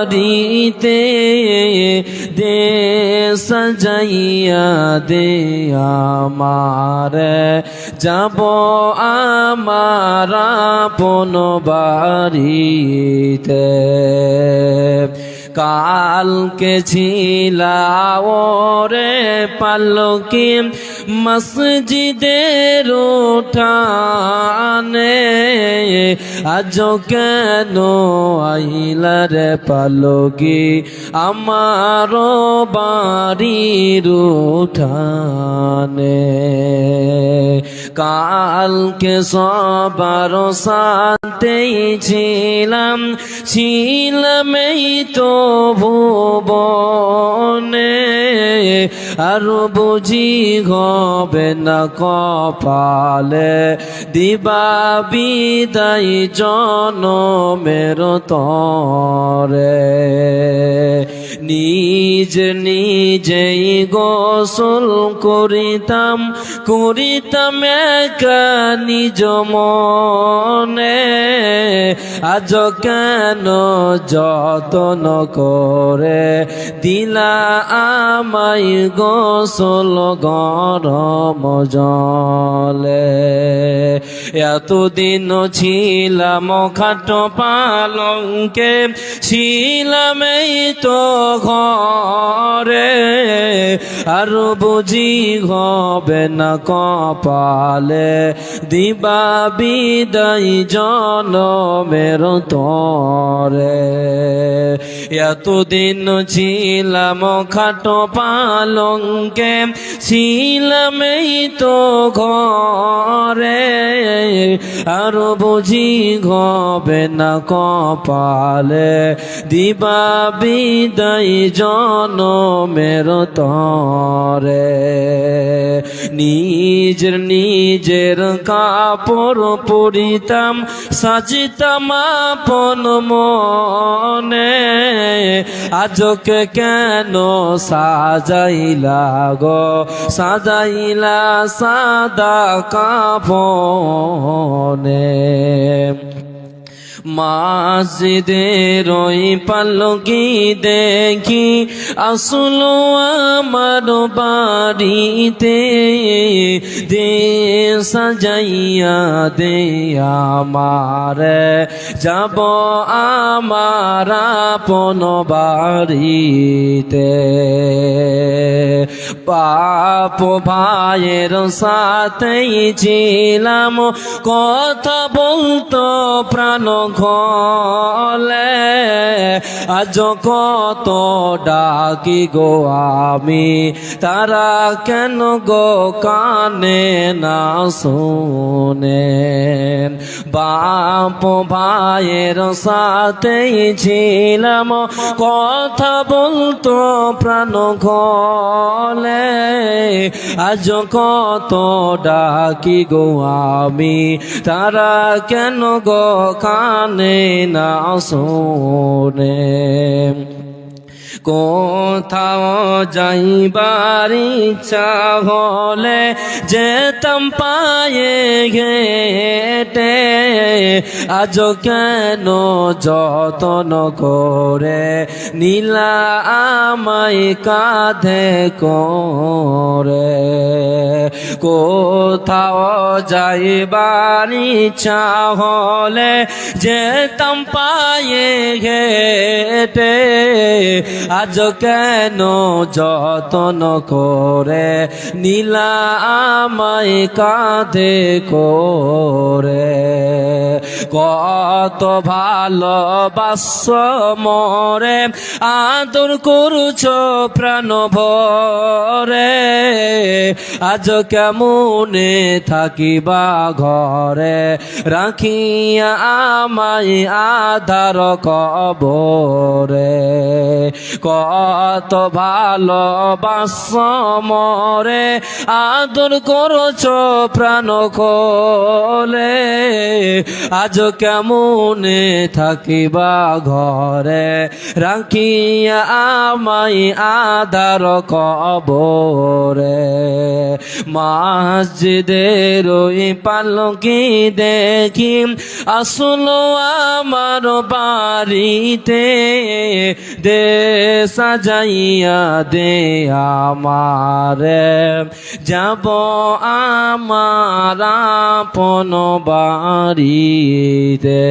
বাড়িতে দে সাজাইয়া দে আমার। যাব আমার আপন বাড়িতে। কালকে ছিলা ওরে পালকি মসজিদের উঠানে আজ কেন আইলার পালকি? আমার বাড়ির উঠানে কালকে সবার সাথেই ছিলাম ছিলাম তো ভুবনে। আর বুঝি হবে না কপালে দিবা বিদায় জনমের তরে। নিজ নিজেই গোসল করিতাম করিতাম একা নিজ মনে। আজ কেন যতন করে দিলা আমাই গোসল গরম জলে। এতদিন ছিলাম খাট পালঙ্কে, ছিলাম তো ঘরে। আর বুঝি হবে না কপালে, দিবা বিদায় জনমের তরে। এতদিন ছিলাম খাট পালঙ্কে ছিলাম এই তো ঘরে। আর বুঝি গবে না কপালে দিবা বিদায় জনমের তরে। নিজের নিজের কাপড় পরিতাম সাজিতাম আপন মনে। আজকে কেন সাজাইলা গো? সাজাইলা সাদা কাপনে। মসজিদের ওই পালকি দেখি, আসলো আমার বাড়িতে দে সাজাইয়া দে আমার। যাব আমার আপন বাড়িতে। পাপ ভাইয়ের সাথেই ছিলাম, কথা বলতো প্রাণ খলে আজ কত ডাকি গো আমি? তারা কেন গো কানে না শোনে বাপ ভাইয়ের সাথেই ছিলাম, কথা বলতো প্রাণ খলে। আজ কত ডাকি গো আমি? তারা কেন গো কানে না শোনে mô কোথাও যাইবার ইচ্ছা হলে যেতাম পায়ে ঘেটে। আজ কেন যতন করে নীলা আমায় কাঁধে করে? কোথাও যাইবার ইচ্ছা হলে যেতাম পায়ে ঘেটে। আজ কেন যতন করে নীলা আমায় কাঁধে করে? কত ভালোবাস মরে আদর করছ প্রাণ ভরে। আজ কেমনে থাকিবা ঘরে? রাখিয়া আমায় আধার কবরে। কত ভালোবাস মরে, আদর করছ প্রাণ খোলে। আজ কেমনে থাকিবা ঘরে? রাখিয়া আমাই আধার কবরে। মসজিদের ওই পালকি দেখি, আসলো আমার বাড়িতে। দে সাজাইয়া দে আমার। যাব আমার আপন বাড়িতে।